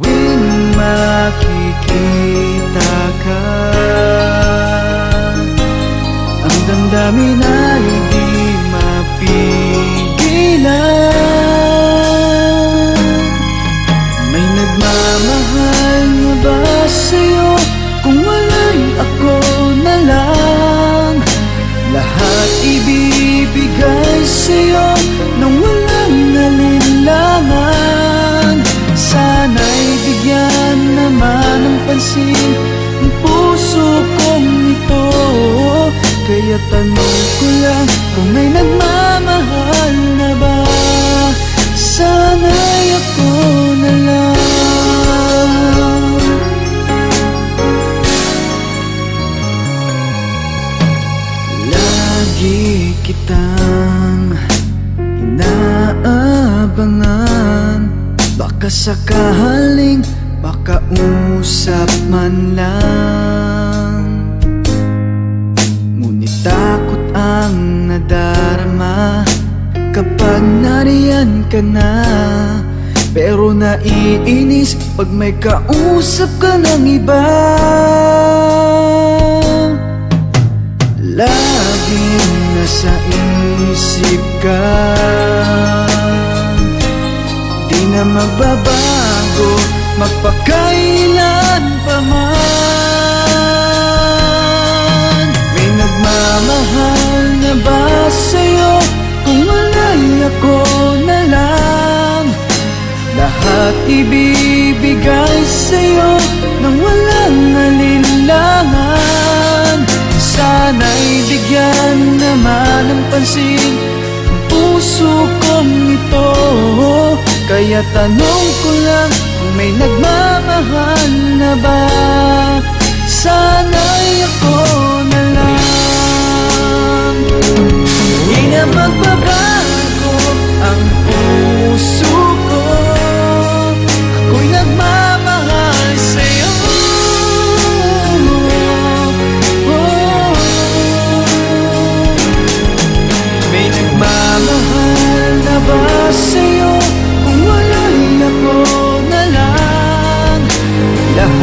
Tuwing makikita ka. Ang damdamin ay di mapigilan. May nagmamahal na ba sa'yo? Kung wala'y ako na lang Lahat ibibigay sa'yo Nang pansin Ang puso kong ito. Kaya tanong ko lang Kung may nagmamahal na ba? Sana'y ako na lang. Lagi kitang inaabangan. Baka sakaling makausap man lang. Ngunit takot ang nadarama. Kapag nariyan ka na Pero naiinis pag may kausap ka ng iba. Laging nasa isip ka. Di na magbabago Magpakailan pa man. May nagmamahal na ba sa'yo? Kung wala'y ako na lang. Lahat ibibigay sa'yo Nang walang alinlangan Sana'y bigyan naman ng pansin puso kong ito. Kaya tanong ko lang may nagmamahal na ba? Sana'y ako na lang Di na magbabago ang puso ko Ako'y nagmamahal sa'yo oh. May nagmamahal na ba sa'yo? Yeah.